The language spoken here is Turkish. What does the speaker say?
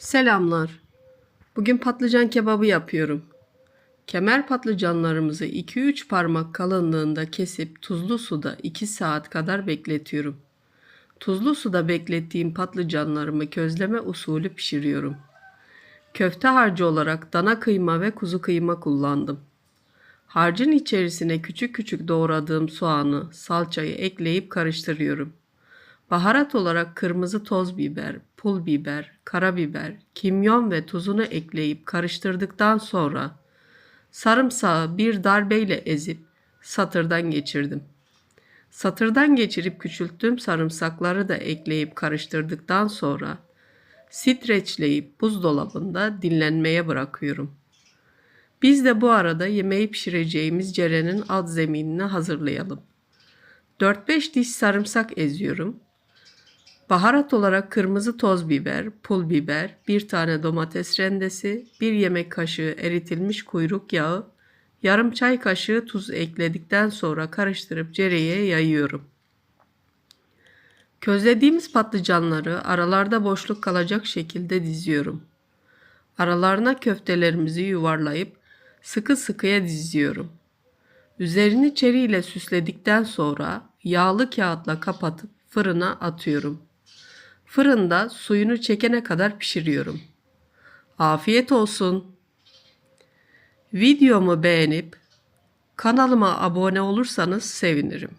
Selamlar. Bugün patlıcan kebabı yapıyorum. Kemer patlıcanlarımızı 2-3 parmak kalınlığında kesip tuzlu suda 2 saat kadar bekletiyorum. Tuzlu suda beklettiğim patlıcanlarımı közleme usulü pişiriyorum. Köfte harcı olarak dana kıyma ve kuzu kıyma kullandım. Harcın içerisine küçük küçük doğradığım soğanı, salçayı ekleyip karıştırıyorum. Baharat olarak kırmızı toz biber, pul biber, karabiber, kimyon ve tuzunu ekleyip karıştırdıktan sonra sarımsağı bir darbeyle ezip satırdan geçirdim. Satırdan geçirip küçülttüğüm sarımsakları da ekleyip karıştırdıktan sonra streçleyip buzdolabında dinlenmeye bırakıyorum. Biz de bu arada yemeği pişireceğimiz cerenin alt zeminini hazırlayalım. 4-5 diş sarımsak eziyorum. Baharat olarak kırmızı toz biber, pul biber, bir tane domates rendesi, bir yemek kaşığı eritilmiş kuyruk yağı, yarım çay kaşığı tuz ekledikten sonra karıştırıp cereye yayıyorum. Közlediğimiz patlıcanları aralarda boşluk kalacak şekilde diziyorum. Aralarına köftelerimizi yuvarlayıp sıkı sıkıya diziyorum. Üzerini çeriyle süsledikten sonra yağlı kağıtla kapatıp fırına atıyorum. Fırında suyunu çekene kadar pişiriyorum. Afiyet olsun. Videomu beğenip kanalıma abone olursanız sevinirim.